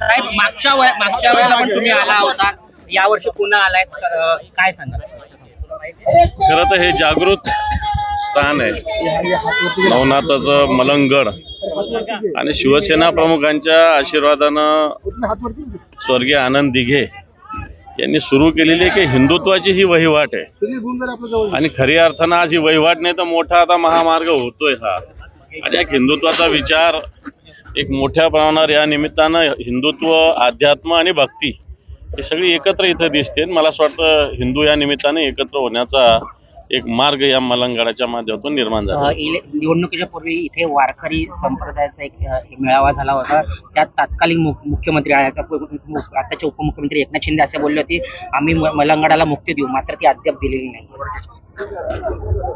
साहेब मागच्या वे- मागच्या वेळेला पण तुम्ही आला होता. यावर्षी पुन्हा आलाय काय सांगाल? खरं तर हे जागृत स्थान आहे. नवनाथाचं मलंगड आणि शिवसेना प्रमुखांच्या आशीर्वादानं स्वर्गीय आनंद दिघे यांनी सुरू केलेली आहे की हिंदुत्वाची ही वहिवाट आहे. आणि खऱ्या अर्थानं आज ही वहिवाट नाही तर मोठा आता महामार्ग होतोय हा. आणि एक हिंदुत्वाचा विचार एक मोठ्या प्रमाणावर या निमित्तानं हिंदुत्व अध्यात्म आणि भक्ती हे सगळी एकत्र इथं दिसते. मला असं वाटतं हिंदू या निमित्ताने एकत्र होण्याचा एक मार्ग या मलंगडाच्या माध्यमातून निर्माण झाला. निवडणुकीच्या पूर्वी इथे वारकरी संप्रदायाचा एक मेळावा झाला होता. त्यात तात्कालीन मुख्यमंत्री आताचे उपमुख्यमंत्री एकनाथ शिंदे असे बोलले होते आम्ही मलंगडाला मुक्ती देऊ मात्र ती अद्याप दिलेली नाही.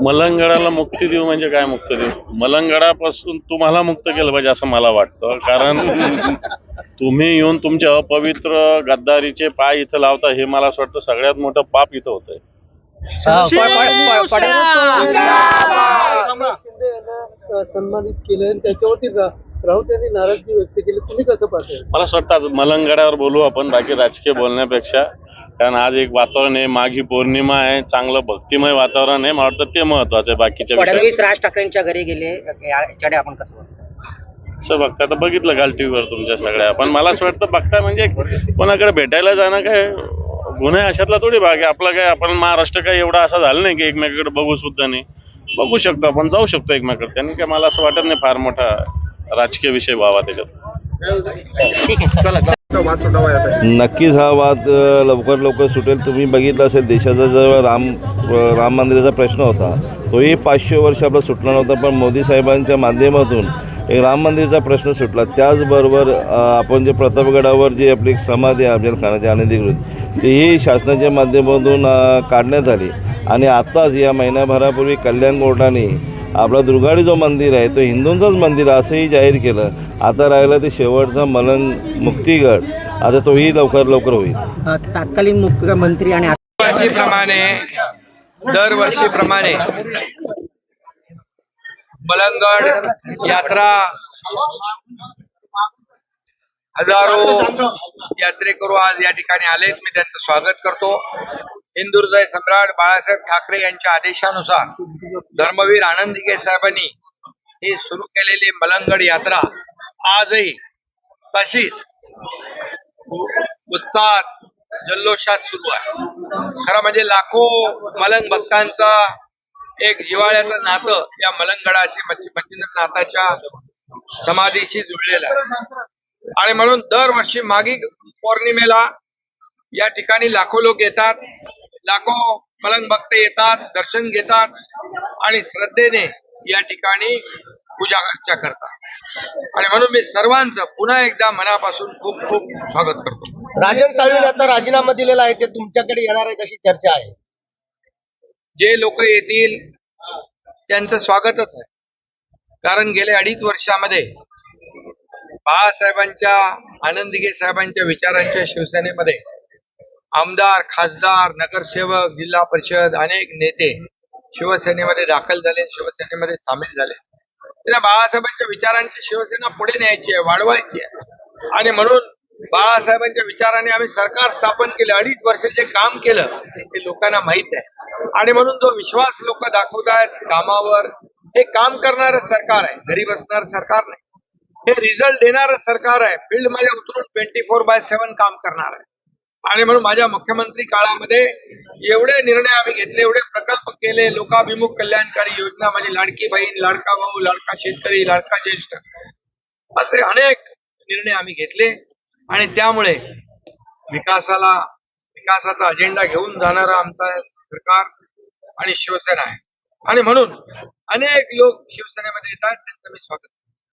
मलंगडाला मुक्ती देऊ म्हणजे काय मुक्त देऊ? मलंगडापासून तुम्हाला मुक्त केलं पाहिजे असं मला वाटतं. कारण तुम्ही येऊन तुमचे अपवित्र गद्दारीचे पाय इथं लावता हे मला असं वाटतं सगळ्यात मोठं पाप इथं होतंय. सन्मानित केलं त्याच्यावरती राऊत यांनी नाराजगी व्यक्त केली. तुम्ही कसं पाहताय? मला असं वाटतं आज मलंगडावर बोलू आपण बाकी राजकीय बोलण्यापेक्षा. कारण आज एक वातावरण आहे माघी पौर्णिमा आहे चांगलं भक्तिमय वातावरण आहे. मला वाटतं ते महत्वाचं आहे बाकीच्या विषयात फडणवीस राज ठाकरेंच्या घरी गेले याच्याकडे आपण कसं बघतो? असं बघता तर बघितलं काल टीव्हीवर तुमच्या सगळ्या. पण मला असं वाटतं बघता म्हणजे कोणाकडे भेटायला जाणं काय गुन्हे अशातला थोडी भाग आहे. आपला काय आपण महाराष्ट्र काय एवढा असा झालं नाही की एकमेकाकडे बघू सुद्धा नाही. बघू शकतो आपण जाऊ शकतो एकमेकाकडे. त्यांनी काय मला असं वाटत नाही फार मोठा राजकीय विषय व्हावा त्याच्यात. नक्कीच हा वाद लवकर लवकर सुटेल. तुम्ही बघितलं असेल देशाचा जो राम राम मंदिराचा प्रश्न होता तोही पाचशे वर्ष आपला सुटला नव्हता पण मोदी साहेबांच्या माध्यमातून एक राम मंदिराचा प्रश्न सुटला. त्याचबरोबर आपण जे प्रतापगडावर जी आपली एक समाधी आहे अफजल खानाची अनधिकृत तीही शासनाच्या माध्यमातून काढण्यात आली. आणि आत्ताच या महिन्याभरापूर्वी कल्याण कोर्टाने आपला दुर्गाडी जो मंदिर आहे तो हिंदूंचंच मंदिर आहे असंही जाहीर केलं. आता राहिलं ते शेवटचा मलंग मुक्तिगड. आता तोही लवकर लवकर होईल. तत्कालीन मुख्यमंत्री आणि वर्षीप्रमाणे दरवर्षीप्रमाणे मलंगड यात्रा हजारो यात्रेकरू आज या ठिकाणी आलेत. मी त्यांचं स्वागत करतो. हिंदू सम्राट बाळासाहेब ठाकरे यांच्या आदेशानुसार धर्मवीर आनंदिके साहेबांनी ही सुरू केलेली मलंगड यात्रा आजही तशीच उत्साहात जल्लोषात सुरू आहे. खरं म्हणजे लाखो मलंग भक्तांचा एक जिवाळ्याचं नातं या मलंगडाशी मच्छिंद्रनाथाच्या समाधीशी जुळलेलं आहे. आणि म्हणून दरवर्षी मागी पौर्णिमेला या ठिकाणी लाखो लोक येतात. लाखो मलंग भक्त येतात दर्शन घेतात आणि श्रद्धेने या ठिकाणी पूजा अर्चा करतात. आणि म्हणून मी सर्वांचं पुन्हा एकदा मनापासून खूप खूप स्वागत करतो. राजन साळवीने आता राजीनामा दिलेला आहे ते तुमच्याकडे येणार आहेत अशी चर्चा आहे? जे लोक येतील त्यांचं स्वागतच आहे. कारण गेल्या अडीच वर्षामध्ये बाळासाहेबांच्या आनंदगे साहेबांच्या विचारांच्या शिवसेनेमध्ये आमदार खासदार नगरसेवक जिल्हा परिषद अनेक नेते शिवसेनेमध्ये दाखल झाले शिवसेनेमध्ये सामील झाले. त्यांना बाळासाहेबांच्या विचारांची शिवसेना पुढे न्यायची आहे वाढवायची आहे. आणि म्हणून बाळासाहेबांच्या विचाराने आम्ही सरकार स्थापन केलं अडीच वर्ष जे काम केलं ते लोकांना माहीत आहे. आणि म्हणून जो विश्वास लोक दाखवत आहेत कामावर हे काम करणारं सरकार आहे घरी बसणार सरकार नाही. हे रिझल्ट देणारं सरकार आहे फील्डमध्ये उतरून ट्वेंटी फोर बाय सेव्हन काम करणार आहे. आणि म्हणून माझ्या मुख्यमंत्री काळामध्ये एवढे निर्णय आम्ही घेतले एवढे प्रकल्प केले लोकाभिमुख कल्याणकारी योजना माझी लाडकी बहीण लाडका भाऊ लाडका शेतकरी लाडका ज्येष्ठ असे अनेक निर्णय आम्ही घेतले. आणि त्यामुळे विकासाला विकासाचा अजेंडा घेऊन जाणारा आमचा सरकार आणि शिवसेना आहे. आणि म्हणून अनेक लोक शिवसेनेमध्ये येतात त्यांचं मी स्वागत